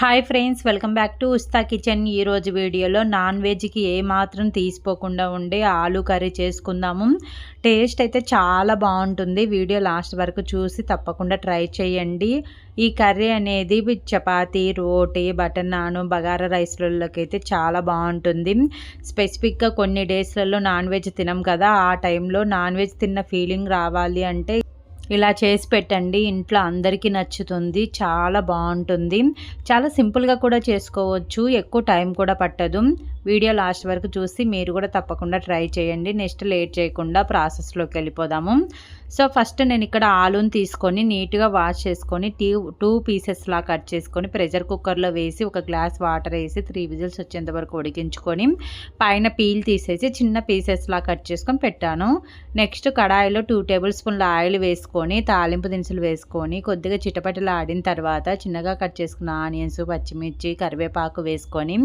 Hi friends welcome back to ఉస్తా kitchen. ఈరోజు వీడియోలో non వెజ్కి ఏ మాత్రం తీసిపోకుండా ఉండే ఆలు కర్రీ చేసుకుందాము. టేస్ట్ అయితే చాలా బాగుంటుంది. వీడియో లాస్ట్ వరకు చూసి తప్పకుండా ట్రై చేయండి. ఈ కర్రీ అనేది చపాతి రోటీ బటర్ నాను బగారా రైస్లలోకి అయితే చాలా బాగుంటుంది. స్పెసిఫిక్గా కొన్ని డేస్లలో నాన్ వెజ్ తినం కదా ఆ టైంలో నాన్ వెజ్ తిన్న ఫీలింగ్ రావాలి అంటే ఇలా చేసి పెట్టండి. ఇంట్లో అందరికీ నచ్చుతుంది. చాలా బాగుంటుంది. చాలా సింపుల్గా కూడా చేసుకోవచ్చు. ఎక్కువ టైం కూడా పట్టదు. వీడియో లాస్ట్ వరకు చూసి మీరు కూడా తప్పకుండా ట్రై చేయండి. నెక్స్ట్ లేట్ చేయకుండా ప్రాసెస్లోకి వెళ్ళిపోదాము. సో ఫస్ట్ నేను ఇక్కడ ఆలూని తీసుకొని నీట్గా వాష్ చేసుకొని టీ టూ పీసెస్లా కట్ చేసుకొని ప్రెషర్ కుక్కర్లో వేసి ఒక గ్లాస్ వాటర్ వేసి త్రీ విజిల్స్ వచ్చేంత వరకు ఉడికించుకొని పైన పీల్ తీసేసి చిన్న పీసెస్లా కట్ చేసుకొని పెట్టాను. నెక్స్ట్ కడాయిలో టూ టేబుల్ స్పూన్ల ఆయిల్ వేసుకొని తాలింపు దినుసులు వేసుకొని కొద్దిగా చిటపటలు ఆడిన తర్వాత చిన్నగా కట్ చేసుకున్న ఆనియన్స్ పచ్చిమిర్చి కరివేపాకు వేసుకొని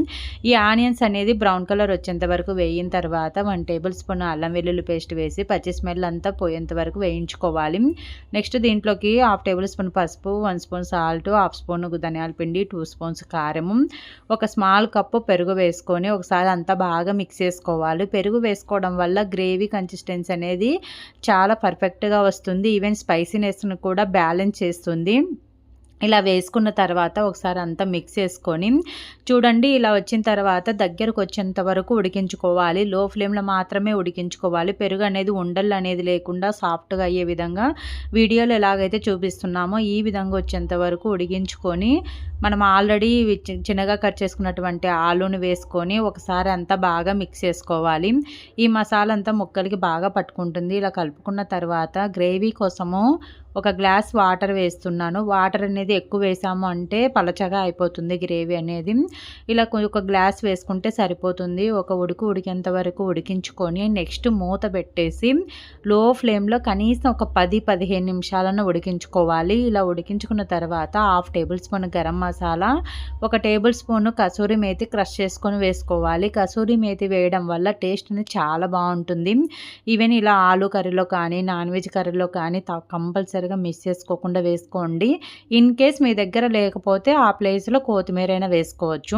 ఈ ఆనియన్స్ అనేది అనేది బ్రౌన్ కలర్ వచ్చేంత వరకు వేయిన తర్వాత వన్ టేబుల్ స్పూన్ అల్లం వెల్లుల్లి పేస్ట్ వేసి పచ్చి స్మెల్ అంతా పోయేంత వరకు వేయించుకోవాలి. నెక్స్ట్ దీంట్లోకి హాఫ్ టేబుల్ స్పూన్ పసుపు one spoon salt half spoon ధనియాల పిండి టూ స్పూన్స్ కారము ఒక స్మాల్ కప్పు పెరుగు వేసుకొని ఒకసారి అంతా బాగా మిక్స్ చేసుకోవాలి. పెరుగు వేసుకోవడం వల్ల గ్రేవీ కన్సిస్టెన్సీ అనేది చాలా పర్ఫెక్ట్గా వస్తుంది. ఈవెన్ స్పైసీనెస్ను కూడా బ్యాలెన్స్ చేస్తుంది. ఇలా వేసుకున్న తర్వాత ఒకసారి అంతా మిక్స్ చేసుకొని చూడండి ఇలా వచ్చిన తర్వాత దగ్గరకు వచ్చేంత వరకు ఉడికించుకోవాలి. లో ఫ్లేమ్లో మాత్రమే ఉడికించుకోవాలి. పెరుగు అనేది ఉండలు అనేది లేకుండా సాఫ్ట్గా అయ్యే విధంగా వీడియోలో ఎలాగైతే చూపిస్తున్నామో ఈ విధంగా వచ్చేంత వరకు ఉడికించుకొని మనం ఆల్రెడీ చిన్నగా కట్ చేసుకున్నటువంటి ఆలూని వేసుకొని ఒకసారి అంతా బాగా మిక్స్ చేసుకోవాలి. ఈ మసాలా అంతా ముక్కలకి బాగా పట్టుకుంటుంది. ఇలా కలుపుకున్న తర్వాత గ్రేవీ కోసము ఒక గ్లాస్ వాటర్ వేస్తున్నాను. వాటర్ అనేది ఎక్కువ వేసాము అంటే పలచగా అయిపోతుంది గ్రేవీ అనేది. ఇలా ఒక గ్లాస్ వేసుకుంటే సరిపోతుంది. ఒక ఉడుకు ఉడికేంత వరకు ఉడికించుకొని నెక్స్ట్ మూత పెట్టేసి లో ఫ్లేమ్లో కనీసం ఒక పది పదిహేను నిమిషాలను ఉడికించుకోవాలి. ఇలా ఉడికించుకున్న తర్వాత half tablespoon garam masala ఒక tablespoon kasuri methi crush చేసుకొని వేసుకోవాలి. కసూరి మేతి వేయడం వల్ల టేస్ట్ అనేది చాలా బాగుంటుంది. ఈవెన్ ఇలా ఆలు కర్రీలో కానీ నాన్ వెజ్ కర్రీలో కానీ కంపల్సరీ కంపల్సరీగా మిస్ చేసుకోకుండా వేసుకోండి. ఇన్ కేస్ మీ దగ్గర లేకపోతే ఆ ప్లేస్లో కొత్తిమీర అయినా వేసుకోవచ్చు.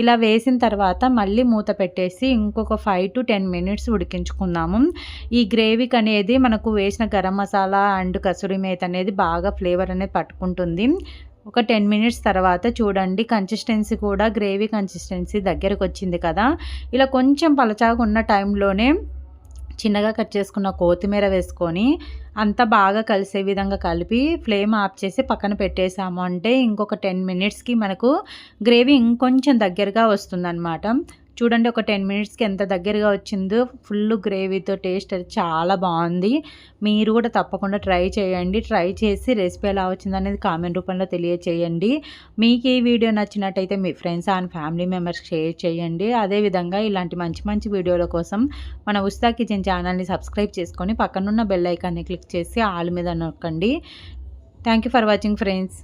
ఇలా వేసిన తర్వాత మళ్ళీ మూత పెట్టేసి ఇంకొక ఫైవ్ టు టెన్ మినిట్స్ ఉడికించుకుందాము. ఈ గ్రేవీకి అనేది మనకు వేసిన గరం మసాలా అండ్ కసూరి మేత అనేది బాగా ఫ్లేవర్ అనేది పట్టుకుంటుంది. ఒక టెన్ మినిట్స్ తర్వాత చూడండి కన్సిస్టెన్సీ కూడా గ్రేవీ కన్సిస్టెన్సీ దగ్గరకు వచ్చింది కదా. ఇలా కొంచెం పలచాగా ఉన్న టైంలోనే చిన్నగా కట్ చేసుకున్న కొత్తిమీర వేసుకొని అంతా బాగా కలిసే విధంగా కలిపి ఫ్లేమ్ ఆఫ్ చేసి పక్కన పెట్టేసాము. అంటే ఇంకొక టెన్ మినిట్స్కి మనకు గ్రేవీ ఇంకొంచెం దగ్గరగా వస్తుందన్నమాట. చూడండి ఒక టెన్ మినిట్స్కి ఎంత దగ్గరగా వచ్చిందో. ఫుల్ గ్రేవీతో టేస్ట్ అది చాలా బాగుంది. మీరు కూడా తప్పకుండా ట్రై చేయండి. ట్రై చేసి రెసిపీ ఎలా వచ్చింది అనేది కామెంట్ రూపంలో తెలియచేయండి. మీకు ఈ వీడియో నచ్చినట్టయితే మీ friends and family members share చేయండి. అదేవిధంగా ఇలాంటి మంచి మంచి వీడియోల కోసం మన ఉస్తా కిచెన్ ఛానల్ని సబ్స్క్రైబ్ చేసుకొని పక్కనున్న బెల్ ఐకాన్ని క్లిక్ చేసి ఆల్ మీద నొక్కండి. Thank for watching friends.